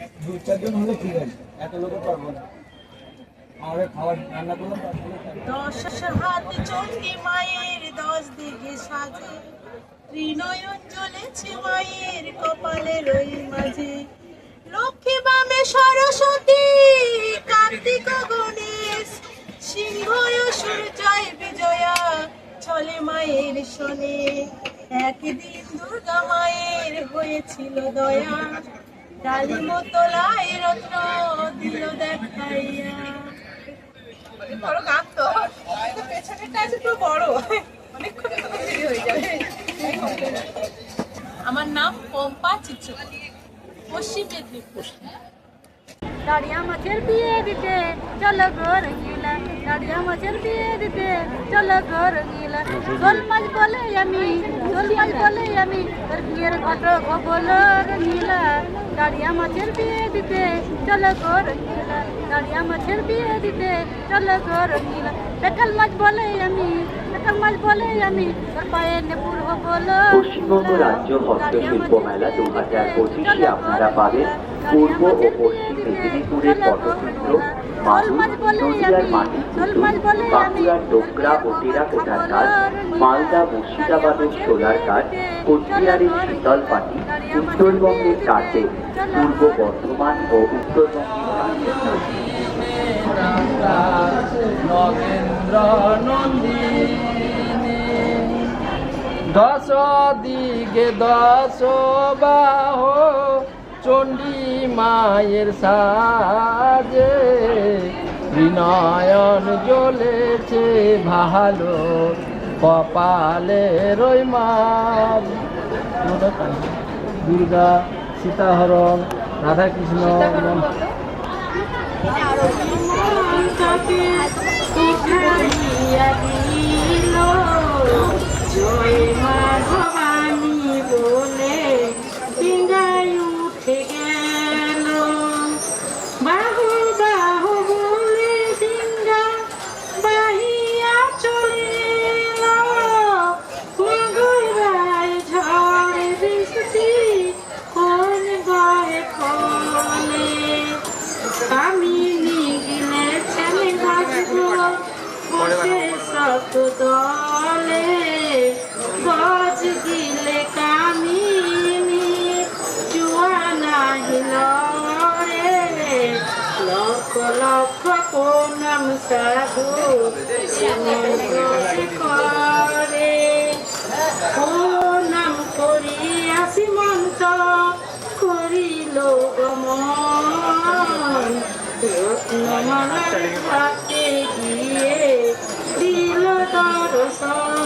দু চারজন মায়ের দশ দিকে মাঝে। লক্ষ্মী বামে সরস্বতী, কার্তিক গণেশ। সিংহ সূর্যয় বিজয়া চলে মায়ের শোনে। একদিন দুর্গা মায়ের হয়েছিল দয়া। রত্ন দেখাইয়া। বড় তো। বড়। আমার নাম পম্পা চিত্রকর পশ্চিম মেদিনীপুর। দাঁড়িয়া মাছের বিয়ে দিতে চলো গো দাঁড়িয়া মাছের বিয়ে দিতে। চলো গো রঙিলা শোল মাছ বলে আমি শোল মাছ বলে আমি তোর বিয়ের ঘটক বলো রঙিলা দাঁড়িয়া মাছের বিয়ে দিতে চলো গো রঙিলা দাঁড়িয়া মাছের বিয়ে দিতে চলো গো রঙিলা বেকাল মাছ বলে আমি বেকাল মাছ বলে আমি তোর পায়ে নেপুর বলো পশ্চিমবঙ্গ রাজ্য হস্তশিল্প মেলা দু হাজার পঁচিশে আপনারা পাবেন পূর্ব ও পশ্চিম মেদিনীপুরের পটচিত্র নদীয়ার মাটি বাঁকুড়ার ডোকরা ও টেরাকোটার কাজ? মালদা মুর্শিদাবাদের সোলার কাজ কোচবিহারের শীতল পাটি উত্তরবঙ্গের কাজে পূর্ব বর্ধমান ও উত্তরবঙ্গের দশ দিকে দশ বাহ চণ্ডী মায়ের সাজে। বিনয়ন জ্বলেছে ভালো কপালে রই দুর্গা সীতাহরণ রাধাকৃষ্ণ আমি নিগিলে ছেলে বাজবো বসে সত গিলে কামিনী। জুয়া নাহিল রে লক্ষ লক্ষ কোনম সাধু। গমন রত্নমালা হাতে গিয়ে দিল দর্শন